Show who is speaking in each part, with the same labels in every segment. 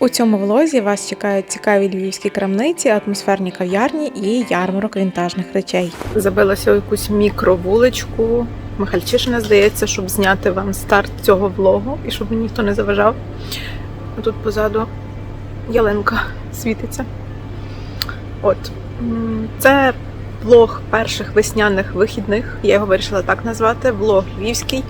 Speaker 1: У цьому влозі вас чекають цікаві львівські крамниці, атмосферні кав'ярні і ярмарок вінтажних речей. Забилася у якусь мікровуличку. Михальчишина, здається, щоб зняти вам старт цього влогу і щоб мені ніхто не заважав. Тут позаду ялинка світиться. От. Це влог перших весняних вихідних. Я його вирішила так назвати. Влог львівський.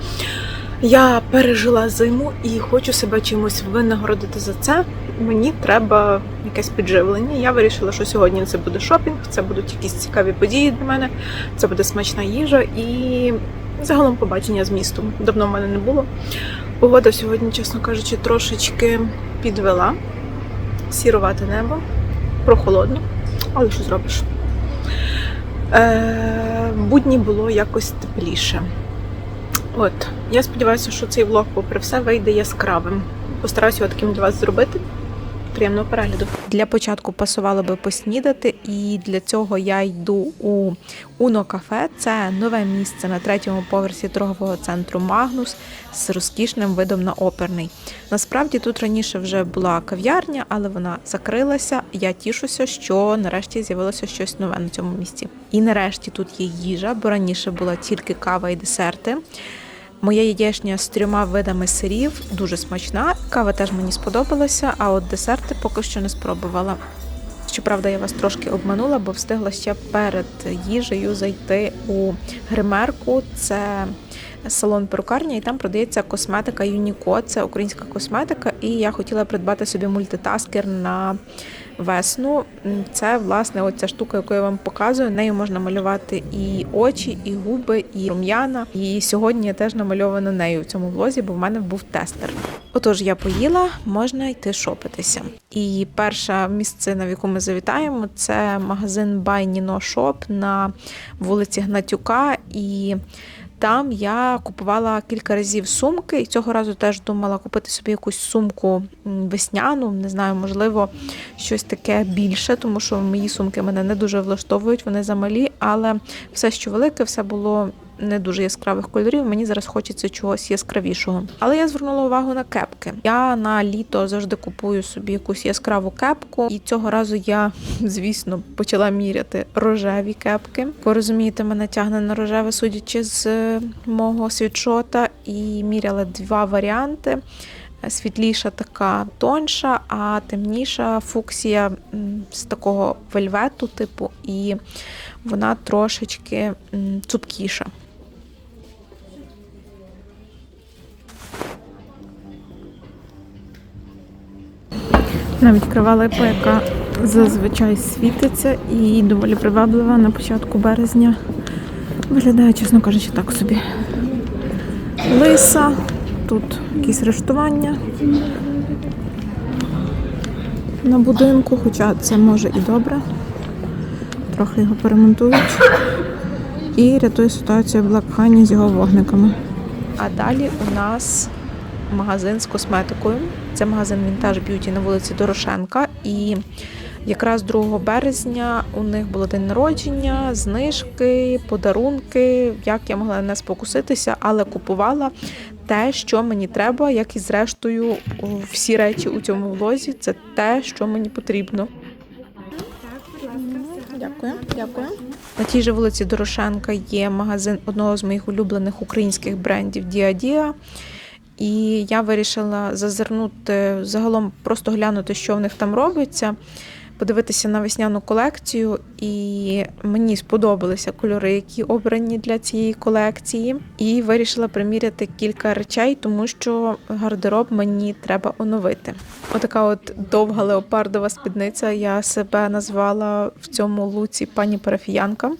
Speaker 1: Я пережила зиму і хочу себе чимось винагородити за це. Мені треба якесь підживлення. Я вирішила, що сьогодні це буде шопінг, це будуть якісь цікаві події для мене, це буде смачна їжа і загалом побачення з містом. Давно в мене не було. Погода сьогодні, чесно кажучи, трошечки підвела. Сірувате небо, прохолодно, але що зробиш? Е, будні було якось тепліше. От, я сподіваюся, що цей влог, попри все, вийде яскравим. Постараюся його таким для вас зробити. Приємного перегляду. Для початку пасувало би поснідати, і для цього я йду у Уно кафе. Це нове місце на третьому поверсі торгового центру Магнус з розкішним видом на оперний. Насправді тут раніше вже була кав'ярня, але вона закрилася. Я тішуся, що нарешті з'явилося щось нове на цьому місці. І нарешті тут є їжа, бо раніше була тільки кава і десерти. Моя яєчня з трьома видами сирів дуже смачна. Кава теж мені сподобалася, а от десерти поки що не спробувала. Щоправда, я вас трошки обманула, бо встигла ще перед їжею зайти у гримерку. Це салон перукарня, і там продається косметика Юніко. Це українська косметика, і я хотіла придбати собі мультитаскер на весну. Це власне оця штука, яку я вам показую. Нею можна малювати і очі, і губи, і рум'яна. І сьогодні я теж намальована нею в цьому влозі, бо в мене був тестер. Отож, я поїла, можна йти шопитися. І перша місцина, в яку ми завітаємо, це магазин Shop на вулиці Гнатюка. І там я купувала кілька разів сумки, і цього разу теж думала купити собі якусь сумку весняну. Не знаю, можливо, щось таке більше, тому що мої сумки мене не дуже влаштовують, вони замалі, але все, що велике, все було не дуже яскравих кольорів. Мені зараз хочеться чогось яскравішого. Але я звернула увагу на кепки. Я на літо завжди купую собі якусь яскраву кепку, і цього разу я, звісно, почала міряти рожеві кепки. Ви розумієте, мене тягне на рожеве, судячи з е, мого світшота, і міряла два варіанти. Світліша така тонша, а темніша фуксія з такого вельвету, типу, і вона трошечки цупкіша. Навіть крива липа, яка зазвичай світиться і доволі приваблива на початку березня. Виглядає, чесно кажучи, так собі. Лиса, тут якісь рештування на будинку, хоча це може і добре. Трохи його поремонтують. І рятує ситуацію Honey з його вогниками. А далі у нас магазин з косметикою. Це магазин Vintage Beauty на вулиці Дорошенка. І якраз 2 березня у них було день народження, знижки, подарунки. Як я могла не спокуситися, але купувала те, що мені треба, як і зрештою всі речі у цьому влозі. Це те, що мені потрібно. Дякую, дякую. На тій же вулиці Дорошенка є магазин одного з моїх улюблених українських брендів Діадіа. І я вирішила зазирнути загалом, просто глянути, що в них там робиться, подивитися на весняну колекцію. І мені сподобалися кольори, які обрані для цієї колекції. І вирішила приміряти кілька речей, тому що гардероб мені треба оновити. Отака от довга леопардова спідниця. Я себе назвала в цьому луці пані парафіянка.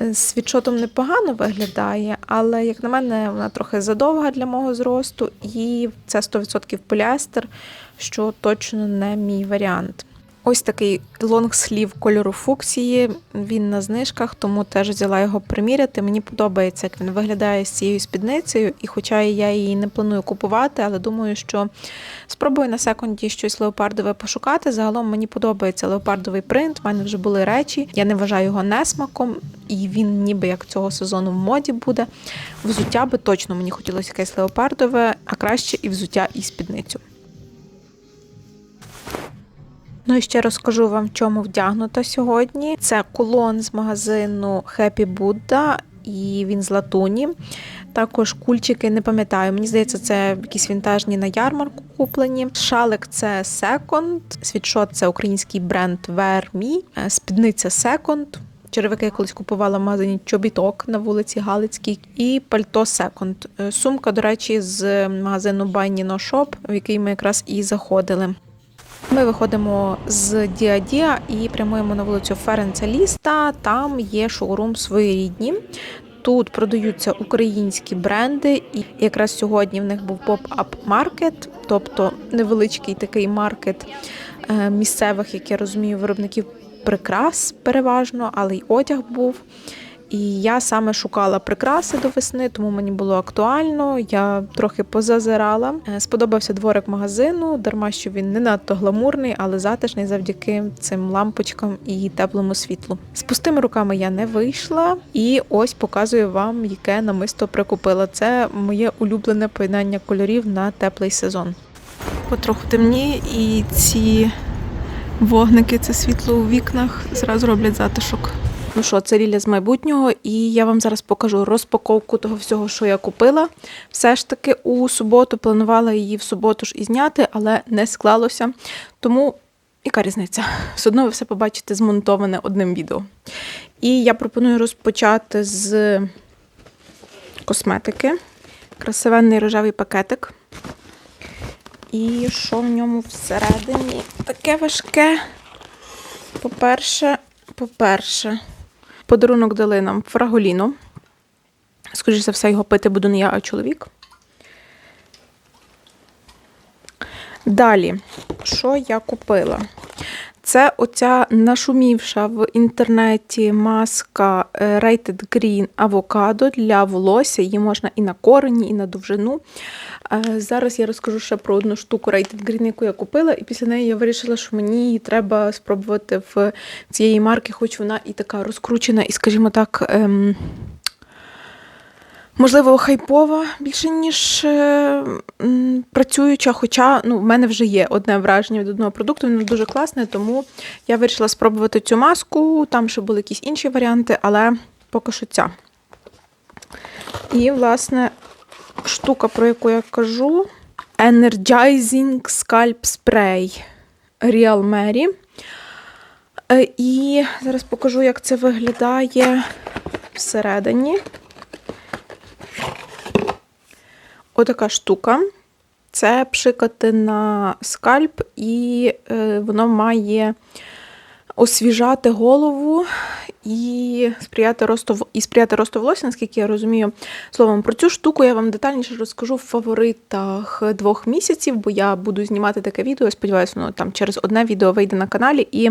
Speaker 1: З відшотом непогано виглядає, але, як на мене, вона трохи задовга для мого зросту, і це 100% поліестер, що точно не мій варіант. Ось такий лонгслів кольору фуксії. Він на знижках, тому теж взяла його приміряти. Мені подобається, як він виглядає з цією спідницею, і хоча я її не планую купувати, але думаю, що спробую на секунді щось леопардове пошукати. Загалом мені подобається леопардовий принт. У мене вже були речі. Я не вважаю його несмаком, і він ніби як цього сезону в моді буде. Взуття би точно мені хотілося якесь леопардове, а краще і взуття, і спідницю. Ну і ще розкажу вам, в чому вдягнута сьогодні. Це кулон з магазину Happy Buddha, і він з латуні. Також кульчики, не пам'ятаю, мені здається, це якісь вінтажні на ярмарку куплені. Шалик це Second, світшот це український бренд Wear е, спідниця Second. Черевики я колись купувала в магазині чобіток на вулиці Галицькій і пальто Second. Е, Сумка, до речі, з магазину Buy Nino Shop, в який ми якраз і заходили. Ми виходимо з Діадія і прямуємо на вулицю Ференца Ліста. Там є шоурум своєрідні. Тут продаються українські бренди, і якраз сьогодні в них був поп-ап маркет, тобто невеличкий такий маркет е, місцевих, як я розумію, виробників прикрас переважно, але й одяг був. І я саме шукала прикраси до весни, тому мені було актуально. Я трохи позазирала. Е, Сподобався дворик магазину, дарма що він не надто гламурний, але затишний завдяки цим лампочкам і теплому світлу. З пустими руками я не вийшла, і ось показую вам, яке намисто прикупила. Це моє улюблене поєднання кольорів на теплий сезон. Потроху темніє, і ці вогники, це світло у вікнах, зразу роблять затишок. Ну що, це Ліля з майбутнього, і я вам зараз покажу розпаковку того всього, що я купила. Все ж таки у суботу планувала її в суботу ж і зняти, але не склалося. Тому яка різниця? Все одно ви все побачите змонтоване одним відео. І я пропоную розпочати з косметики. Красивенний рожевий пакетик. І що в ньому всередині? Таке важке. По-перше, по-перше, подарунок дали нам фраголіно. Скоріше за все, його пити буду не я, а чоловік. Далі, що я купила? Це оця нашумівша в інтернеті маска е, Rated Green Avocado для волосся. Її можна і на корені, і на довжину. Е, Зараз я розкажу ще про одну штуку Rated Green, яку я купила, і після неї я вирішила, що мені її треба спробувати в цієї марки, хоч вона і така розкручена, і, скажімо так, ем, можливо, хайпова більше, ніж е, працююча. Хоча ну, в мене вже є одне враження від одного продукту, воно дуже класне, тому я вирішила спробувати цю маску. Там ще були якісь інші варіанти, але поки що ця. І, власне, штука, про яку я кажу: Energizing Scalp Spray Real Mary. Е, І зараз покажу, як це виглядає всередині. Отака штука. Це пшикати на скальп, і е, воно має освіжати голову і сприяти росту і сприяти росту волосся, наскільки я розумію. Словом, про цю штуку я вам детальніше розкажу в фаворитах двох місяців, бо я буду знімати таке відео. Сподіваюся, воно там через одне відео вийде на каналі. І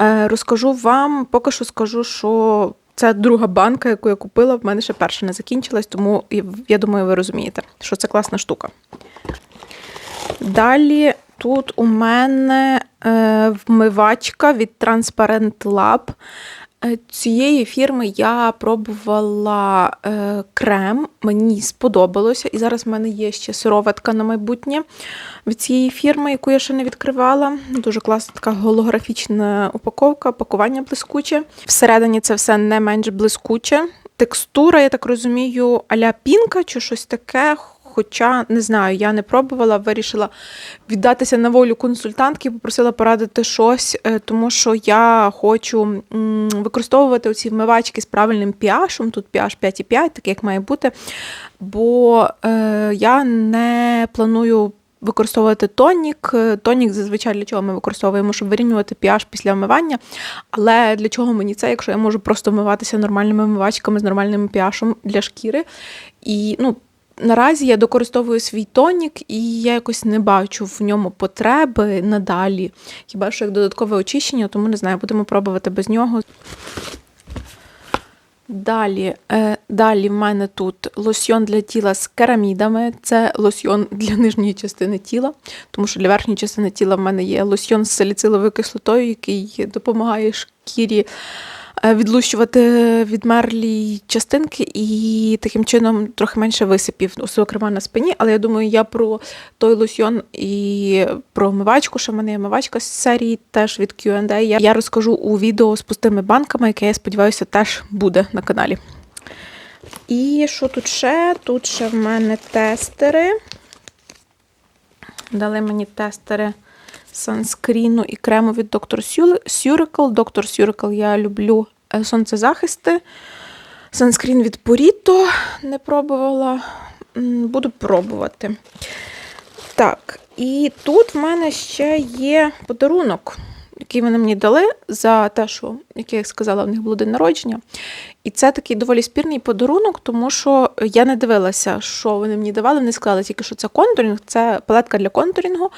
Speaker 1: е, розкажу вам, поки що скажу, що це друга банка, яку я купила. В мене ще перша не закінчилась, тому я- я думаю, ви розумієте, що це класна штука. Далі тут у мене е, вмивачка від Transparent Lab. Е, Цієї фірми я пробувала е, крем, мені сподобалося. І зараз в мене є ще сироватка на майбутнє від цієї фірми, яку я ще не відкривала. Дуже класна така голографічна упаковка, пакування блискуче. Всередині це все не менш блискуче. Текстура, я так розумію, аля пінка чи щось таке. Хоча не знаю, я не пробувала, вирішила віддатися на волю консультантки, попросила порадити щось, е, тому що я хочу використовувати оці вмивачки з правильним pH, тут pH 5,5, так як має бути. Бо е, я не планую використовувати тонік. Е, Тонік зазвичай для чого ми використовуємо, щоб вирівнювати pH після вмивання. Але для чого мені це, якщо я можу просто вмиватися нормальними вмивачками з нормальним pH для шкіри? І ну, Наразі я докористовую свій тонік, і я якось не бачу в ньому потреби надалі. Хіба що як додаткове очищення, тому не знаю, будемо пробувати без нього. Далі, е, далі в мене тут лосьйон для тіла з керамідами. Це лосьйон для нижньої частини тіла, тому що для верхньої частини тіла в мене є лосьйон з саліциловою кислотою, який допомагає шкірі відлущувати відмерлі частинки і таким чином трохи менше висипів, зокрема на спині. Але я думаю, я про той лосьйон і про мивачку, що в мене є мивачка з серії теж від Q&A. Я розкажу у відео з пустими банками, яке я сподіваюся теж буде на каналі. І що тут ще? Тут ще в мене тестери. Дали мені тестери санскріну і крему від Dr. Surical. Dr. Surical я люблю е, сонцезахисти. Санскрін від Purito не пробувала. Буду пробувати. Так, і тут в мене ще є подарунок, який вони мені дали за те, що, як я сказала, в них було день народження. І це такий доволі спірний подарунок, тому що я не дивилася, що вони мені давали. Вони сказали тільки, що це контурінг, це палетка для контурінгу.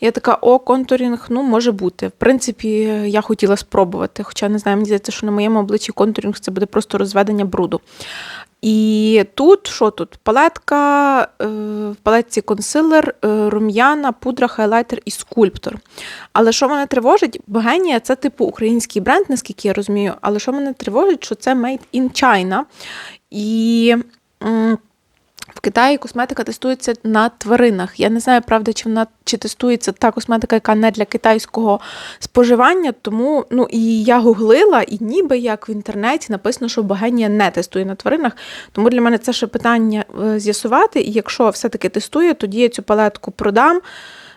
Speaker 1: Я така, о, контурінг, ну, може бути. В принципі, я хотіла спробувати, хоча не знаю, мені здається, що на моєму обличчі контурінг це буде просто розведення бруду. І тут що тут? Палетка, е, в палетці консилер, е, рум'яна, пудра, хайлайтер і скульптор. Але що мене тривожить, Богенія це типу український бренд, наскільки я розумію. Але що мене тривожить, що це made in China. І в Китаї косметика тестується на тваринах. Я не знаю, правда, чи вона чи тестується та косметика, яка не для китайського споживання. Тому ну і я гуглила, і ніби як в інтернеті написано, що Богенія не тестує на тваринах. Тому для мене це ще питання е, з'ясувати. І якщо все-таки тестує, тоді я цю палетку продам.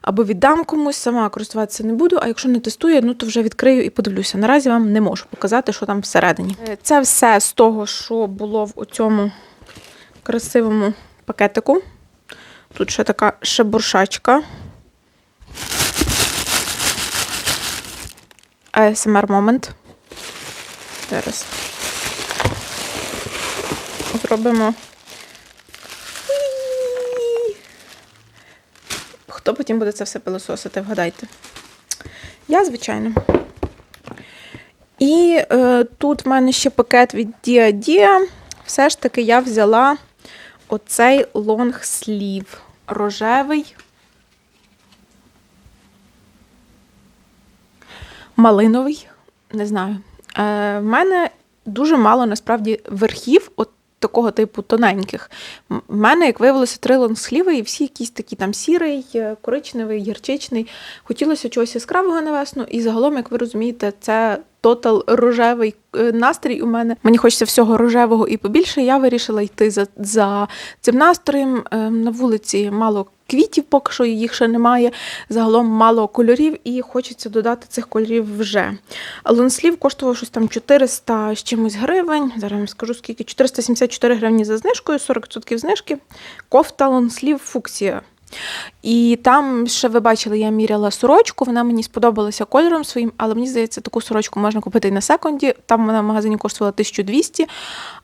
Speaker 1: Або віддам комусь, сама користуватися не буду, а якщо не тестує, ну то вже відкрию і подивлюся. Наразі вам не можу показати, що там всередині. Е, Це все з того, що було в цьому красивому пакетику. Тут ще така шебуршачка. ASMR момент. Зараз. Зробимо. Хто потім буде це все пилососити, вгадайте. Я, звичайно. І е, тут в мене ще пакет від Dia. Все ж таки я взяла оцей лонгслів рожевий. Малиновий, не знаю. Е, в мене дуже мало насправді верхів, от такого типу тоненьких. В мене, як виявилося, три лонгсліви, і всі якісь такі там сірий, е, коричневий, гірчичний. Хотілося чогось яскравого на весну, і загалом, як ви розумієте, це тотал рожевий е, настрій у мене. Мені хочеться всього рожевого і побільше. Я вирішила йти за, за цим настроєм. Е, На вулиці мало квітів, поки що їх ще немає. Загалом мало кольорів, і хочеться додати цих кольорів вже. Лонслів коштував щось там 400 з чимось гривень. Зараз вам скажу скільки 474 гривні за знижкою, 40% знижки. Кофта лонслів фуксія. І там ще ви бачили, я міряла сорочку, вона мені сподобалася кольором своїм, але мені здається, таку сорочку можна купити і на секонді. Там вона в магазині коштувала 1200,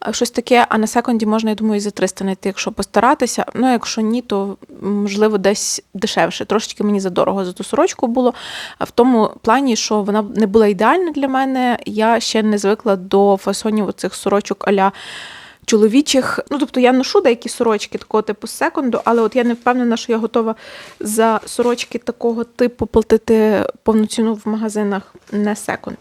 Speaker 1: е, щось таке, а на секонді можна, я думаю, і за 300 знайти, якщо постаратися. Ну, якщо ні, то можливо десь дешевше. Трошечки мені задорого за ту сорочку було. В тому плані, що вона не була ідеальна для мене, я ще не звикла до фасонів оцих сорочок аля чоловічих. Ну, тобто я ношу деякі сорочки такого типу секонду, але от я не впевнена, що я готова за сорочки такого типу платити повну в магазинах не секонд.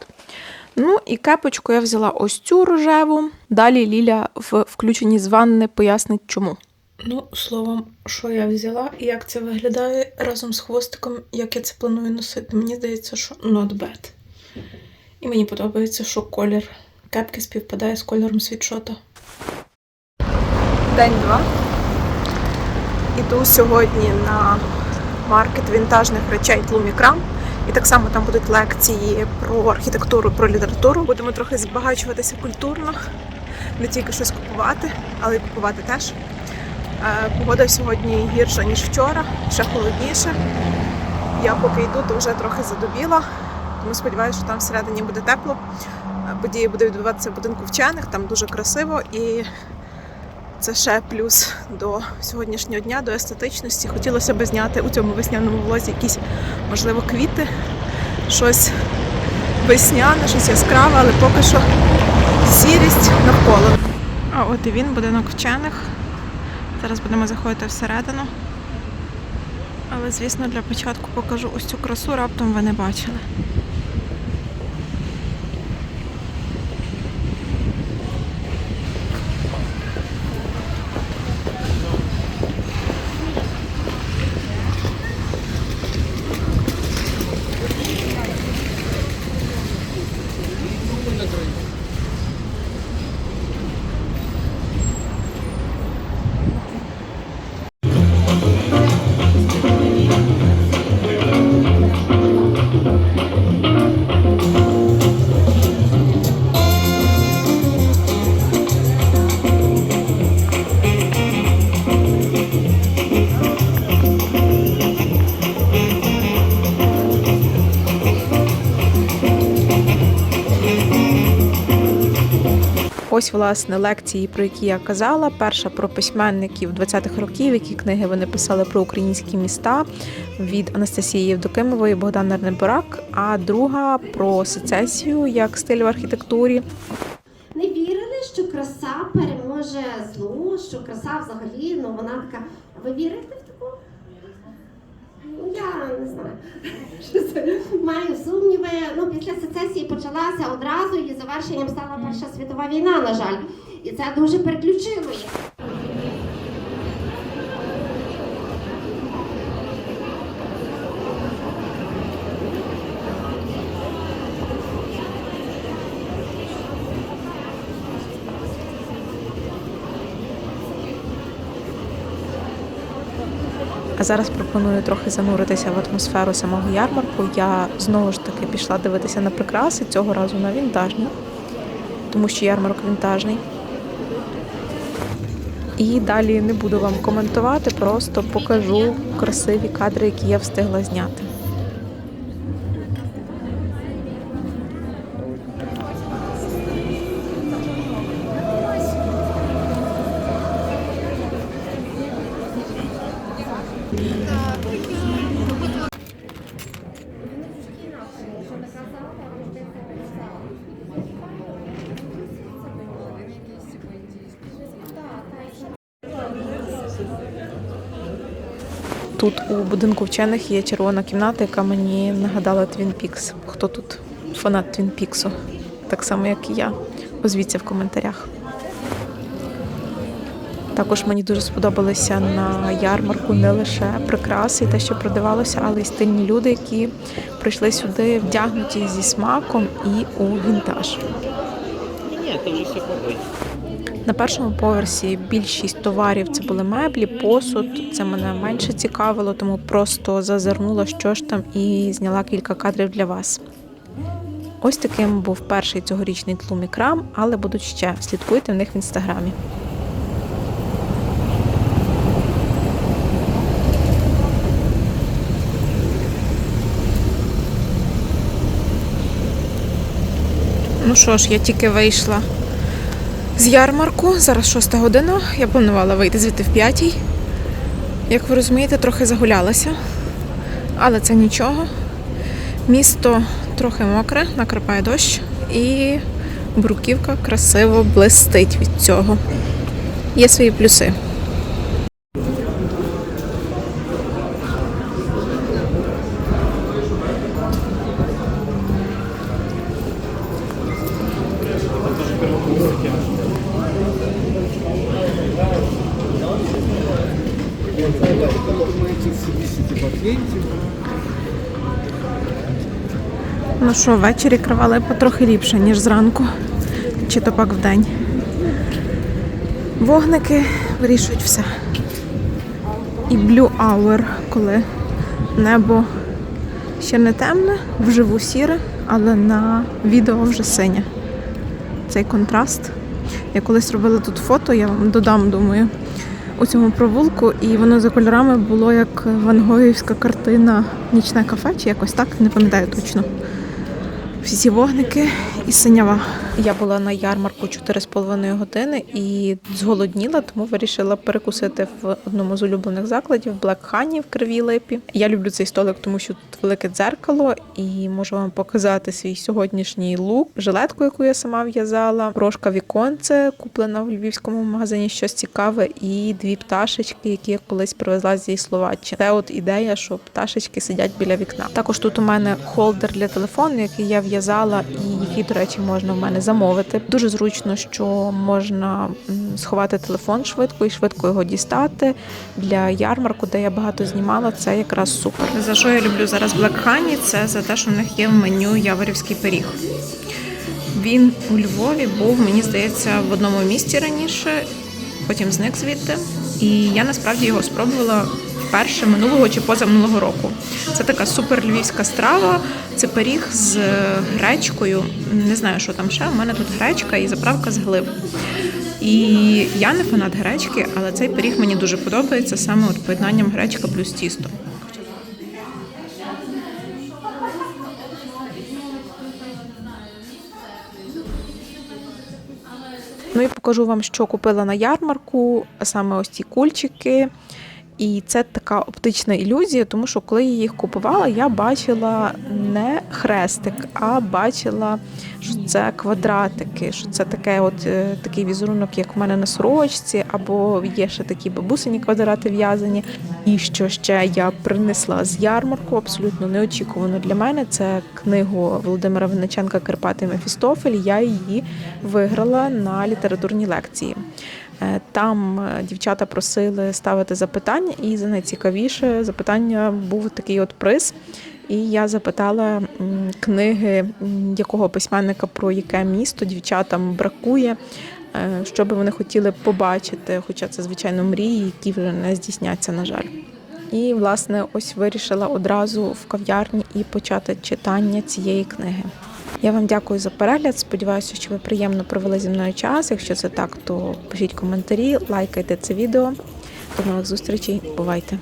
Speaker 1: Ну і кепочку я взяла ось цю рожеву. Далі Ліля в включенні з ванни пояснить, чому. Ну, словом, що я взяла і як це виглядає разом з хвостиком, як я це планую носити. Мені здається, що not bad. І мені подобається, що колір кепки співпадає з кольором світшота. День два. Іду сьогодні на маркет вінтажних речей Тлумікрам. І так само там будуть лекції про архітектуру, про літературу. Будемо трохи збагачуватися культурно, не тільки щось купувати, але й купувати теж. Е, Погода сьогодні гірша, ніж вчора, ще холодніше. Я поки йду, то вже трохи задобіла, тому сподіваюся, що там всередині буде тепло. Подія буде відбуватися в будинку вчених, там дуже красиво і це ще плюс до сьогоднішнього дня, до естетичності. Хотілося б зняти у цьому весняному влозі якісь, можливо, квіти, щось весняне, щось яскраве, але поки що сірість навколо. А от і він, будинок вчених. Зараз будемо заходити всередину. Але, звісно, для початку покажу ось цю красу, раптом ви не бачили. Ось, власне, лекції, про які я казала. Перша про письменників 20-х років, які книги вони писали про українські міста від Анастасії Євдокимової, Богдана Неборак, а друга про сецесію як стиль в архітектурі.
Speaker 2: не вірили, що краса переможе зло, що краса взагалі, ну вона така. Ви вірите в Я не знаю. Маю сумніви. Ну, після сецесії почалася одразу і завершенням стала Перша світова війна, на жаль. І це дуже переключило їх.
Speaker 1: А зараз пропоную трохи зануритися в атмосферу самого ярмарку. Я знову ж таки пішла дивитися на прикраси цього разу на вінтажні, тому що ярмарок вінтажний. І далі не буду вам коментувати, просто покажу красиві кадри, які я встигла зняти. Тут у будинку вчених є червона кімната, яка мені нагадала Твін Пікс. Хто тут фанат Твін Піксу? Так само, як і я. Озвіться в коментарях. Також мені дуже сподобалися на ярмарку не лише прикраси, те, що продавалося, але й стильні люди, які прийшли сюди вдягнуті зі смаком і у вінтаж.
Speaker 3: Ні, це вже все побить.
Speaker 1: На першому поверсі більшість товарів це були меблі, посуд. Це мене менше цікавило, тому просто зазирнула, що ж там, і зняла кілька кадрів для вас. Ось таким був перший цьогорічний тлумікрам, але будуть ще. Слідкуйте в них в інстаграмі. Ну що ж, я тільки вийшла з ярмарку. Зараз 6 година. Я планувала вийти звідти в 5. Як ви розумієте, трохи загулялася. Але це нічого. Місто трохи мокре, накрапає дощ, і бруківка красиво блистить від цього. Є свої плюси. Ну що, ввечері кривали потрохи ліпше, ніж зранку, чи то пак вдень. Вогники вирішують все. І Blue Hour, коли небо ще не темне, вживу сіре, але на відео вже синє. Цей контраст. Я колись робила тут фото, я вам додам, думаю, у цьому провулку, і воно за кольорами було як вангоївська картина Нічне кафе, чи якось так, не пам'ятаю точно. Всі вогники і синява. Я була на ярмарку 4,5 години і зголодніла, тому вирішила перекусити в одному з улюблених закладів Black Honey в Кривій Липі. Я люблю цей столик, тому що тут велике дзеркало, і можу вам показати свій сьогоднішній лук, жилетку, яку я сама в'язала, брошка віконце, куплена в львівському магазині, щось цікаве, і дві пташечки, які я колись привезла зі Словаччини. Це от ідея, що пташечки сидять біля вікна. Також тут у мене холдер для телефону, який я в'язала, і який, до речі, можна в мене замовити. Дуже зручно, що можна сховати телефон швидко і швидко його дістати. Для ярмарку, де я багато знімала, це якраз супер. За що я люблю зараз Black Honey? Це за те, що в них є в меню яворівський пиріг. Він у Львові був, мені здається, в одному місті раніше, потім зник звідти. І я насправді його спробувала вперше минулого чи позаминулого року. Це така супер львівська страва. Це пиріг з гречкою. Не знаю, що там ще. У мене тут гречка і заправка з глиб. І я не фанат гречки, але цей пиріг мені дуже подобається саме от поєднанням гречка плюс тісто. Ну і покажу вам, що купила на ярмарку, а саме ось ці кульчики. І це така оптична ілюзія, тому що коли я їх купувала, я бачила не хрестик, а бачила, що це квадратики, що це таке, от е, такий візерунок, як в мене на сорочці, або є ще такі бабусині квадрати в'язані. І що ще я принесла з ярмарку, абсолютно неочікувано для мене. Це книгу Володимира Винниченка Карпати Мефістофель. Я її виграла на літературній лекції. Е, Там е, дівчата просили ставити запитання, і за найцікавіше запитання був такий от приз. І я запитала книги якого письменника про яке місто дівчатам бракує, е, що би вони хотіли побачити, хоча це, звичайно, мрії, які вже не здійсняться, на жаль. І, власне, ось вирішила одразу в кав'ярні і почати читання цієї книги. Я вам дякую за перегляд. Сподіваюся, що ви приємно провели зі мною час. Якщо це так, то пишіть коментарі, лайкайте це відео. До нових зустрічей. Бувайте!